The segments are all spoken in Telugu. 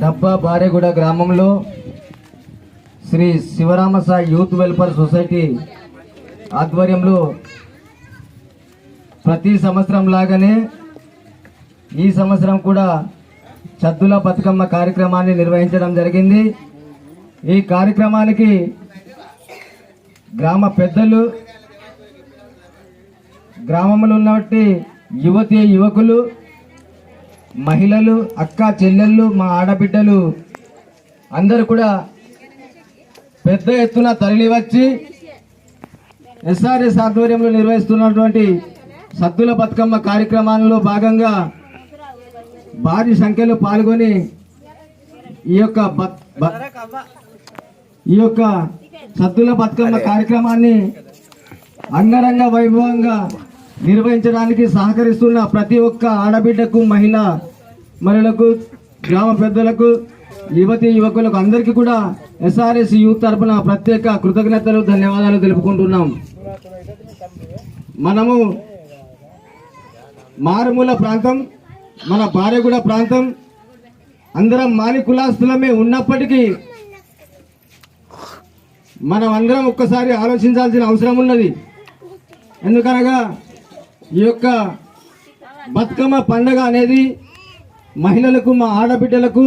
డబ్బా బారెగూడ గ్రామంలో Sri Sivaramasai youth welfare society ఆధ్వర్యంలో ప్రతి సంవత్సరం లాగానే ఈ సంవత్సరం కూడా చద్దుల బతుకమ్మ కార్యక్రమాన్ని నిర్వహించడం జరిగింది. ఈ కార్యక్రమానికి గ్రామ పెద్దలు గ్రామంలో ఉన్నటువంటి యువతి యువకులు మహిళలు అక్క చెల్లెళ్ళు మా ఆడబిడ్డలు అందరూ కూడా పెద్ద ఎత్తున తరలి వచ్చి ఎస్ఆర్ఎస్ ఆధ్వర్యంలో నిర్వహిస్తున్నటువంటి సద్దుల బతుకమ్మ కార్యక్రమాల్లో భాగంగా భారీ సంఖ్యలో పాల్గొని ఈ యొక్క బత్- ఈ యొక్క సద్దుల బతుకమ్మ కార్యక్రమాన్ని అంగరంగ వైభవంగా నిర్వహించడానికి సహకరిస్తున్న ప్రతి ఒక్క ఆడబిడ్డకు మహిళ మహిళలకు గ్రామ పెద్దలకు యువతి యువకులకు అందరికీ కూడా ఎస్ఆర్ఎస్ యూత్ తరఫున ప్రత్యేక కృతజ్ఞతలు ధన్యవాదాలు తెలుపుకుంటున్నాం. మనము మారుమూల ప్రాంతం మన భార్యగూడ ప్రాంతం అందరం మాలి కులాస్తులమే ఉన్నప్పటికీ మనం అందరం ఒక్కసారి ఆలోచించాల్సిన అవసరం ఉన్నది. ఎందుకనగా ఈ యొక్క బతుకమ్మ పండగ అనేది మహిళలకు మా ఆడబిడ్డలకు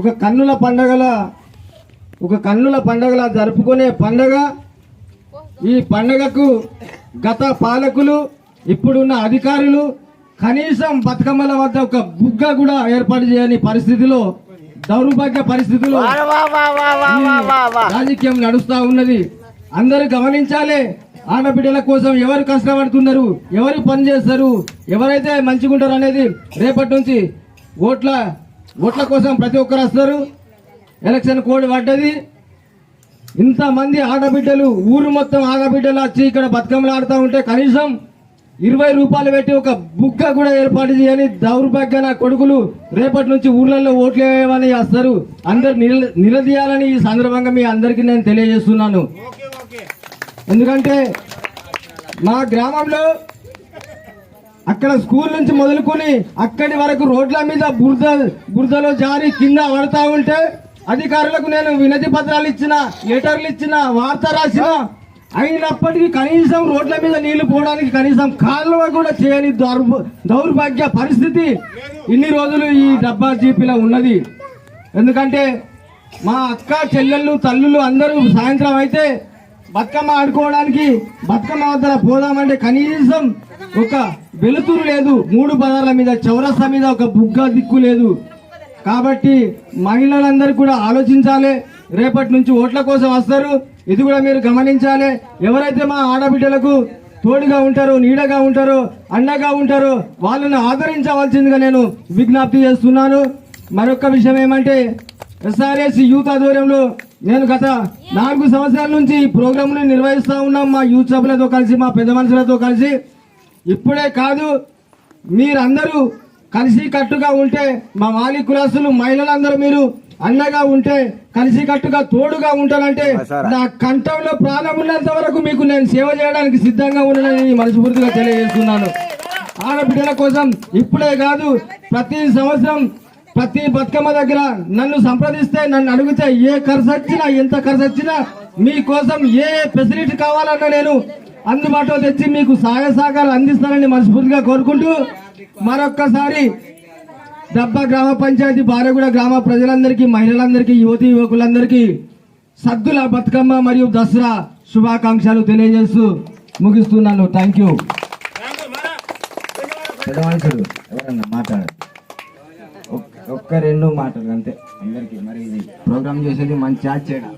ఒక కన్నుల పండగల ఒక కన్నుల పండగలా జరుపుకునే పండగ. ఈ పండగకు గత పాలకులు ఇప్పుడున్న అధికారులు కనీసం బతుకమ్మల వద్ద ఒక బుగ్గ కూడా ఏర్పాటు చేయని పరిస్థితిలో దౌర్భాగ్య పరిస్థితిలో రాజకీయం నడుస్తా ఉన్నది. అందరూ గమనించాలి ఆడబిడ్డల కోసం ఎవరు కష్టపడుతున్నారు ఎవరు పని చేస్తారు ఎవరైతే మంచిగుంటారు అనేది రేపటి నుంచి ఓట్ల ఓట్ల కోసం ప్రతి ఒక్కరు వస్తారు. ఎలక్షన్ కోడ్ పడ్డది. ఇంతమంది ఆడబిడ్డలు ఊరు మొత్తం ఆడబిడ్డలు వచ్చి ఇక్కడ బతుకమ్మలు ఆడుతూ ఉంటే కనీసం ఇరవై రూపాయలు పెట్టి ఒక బుక్క కూడా ఏర్పాటు చేయని దౌర్భాగ్య కొడుకులు రేపటి నుంచి ఊర్లలో ఓట్లు వేయమని వస్తారు అందరు నిల నిలదీయాలని ఈ సందర్భంగా మీ అందరికీ నేను తెలియజేస్తున్నాను. ఎందుకంటే మా గ్రామంలో అక్కడ స్కూల్ నుంచి మొదలుకొని అక్కడి వరకు రోడ్ల మీద బురద బురదలో జారి కింద పడతా ఉంటే అధికారులకు నేను వినతి పత్రాలు ఇచ్చిన లెటర్లు ఇచ్చిన వార్త రాసిన అయినప్పటికీ కనీసం రోడ్ల మీద నీళ్ళు పోవడానికి కనీసం కాలువ కూడా చేయని దౌర్భ దౌర్భాగ్య పరిస్థితి ఇన్ని రోజులు ఈ డబ్బా జీపీలో ఉన్నది. ఎందుకంటే మా అక్క చెల్లెళ్ళు తల్లులు అందరూ సాయంత్రం అయితే బతుకమ్మ ఆడుకోవడానికి బతుకమ్మ వద్ద పోదామంటే కనీసం ఒక వెలుతురు లేదు. మూడు పదాల మీద చౌరస్తా మీద ఒక బుగ్గ దిక్కు లేదు. కాబట్టి మహిళలందరూ కూడా ఆలోచించాలి. రేపటి నుంచి ఓట్ల కోసం వస్తారు. ఇది కూడా మీరు గమనించాలి. ఎవరైతే మా ఆడబిడ్డలకు తోడుగా ఉంటారో నీడగా ఉంటారో అండగా ఉంటారో వాళ్ళని ఆదరించవలసిందిగా నేను విజ్ఞప్తి చేస్తున్నాను. మరొక విషయం ఏమంటే ఎస్ఆర్ఎస్ యూత్ ఆధ్వర్యంలో నేను గత నాలుగు సంవత్సరాల నుంచి ఈ ప్రోగ్రాంను నిర్వహిస్తూ ఉన్నాం మా యూత్ సభ్యులతో కలిసి మా పెద్ద మనుషులతో కలిసి. ఇప్పుడే కాదు మీరందరూ కలిసి కట్టుగా ఉంటే మా వాలి కులాసులు మహిళలందరూ మీరు అండగా ఉంటే కలిసి కట్టుగా తోడుగా ఉంటానంటే నా కంఠంలో ప్రాణం ఉన్నంత వరకు మీకు నేను సేవ చేయడానికి సిద్ధంగా ఉన్నానని మనస్ఫూర్తిగా తెలియజేస్తున్నాను. ఆడబిడ్డల కోసం ఇప్పుడే కాదు ప్రతి సంవత్సరం ప్రతి బతుకమ్మ దగ్గర నన్ను సంప్రదిస్తే నన్ను అడిగితే ఏ ఖర్చు వచ్చినా ఎంత ఖర్చు వచ్చినా మీకోసం ఏ ఫెసిలిటీ కావాలన్నా నేను అందుబాటులో తెచ్చి మీకు సహాయ సహకారాలు అందిస్తానని మనస్ఫూర్తిగా కోరుకుంటూ మరొక్కసారి దబ్బ గ్రామ పంచాయతీ బారగూడ గ్రామ ప్రజలందరికీ మహిళలందరికీ యువతి యువకులందరికీ సద్దుల బతుకమ్మ మరియు దసరా శుభాకాంక్షలు తెలియజేస్తూ ముగిస్తున్నాను. థ్యాంక్ యూ ఎవరన్నా మాట్లాడారు? ఒక్క- రెండు మాటలు అంతే. అందరికి మరి ఇది ప్రోగ్రామ్ చేసేది మంచి చేయడం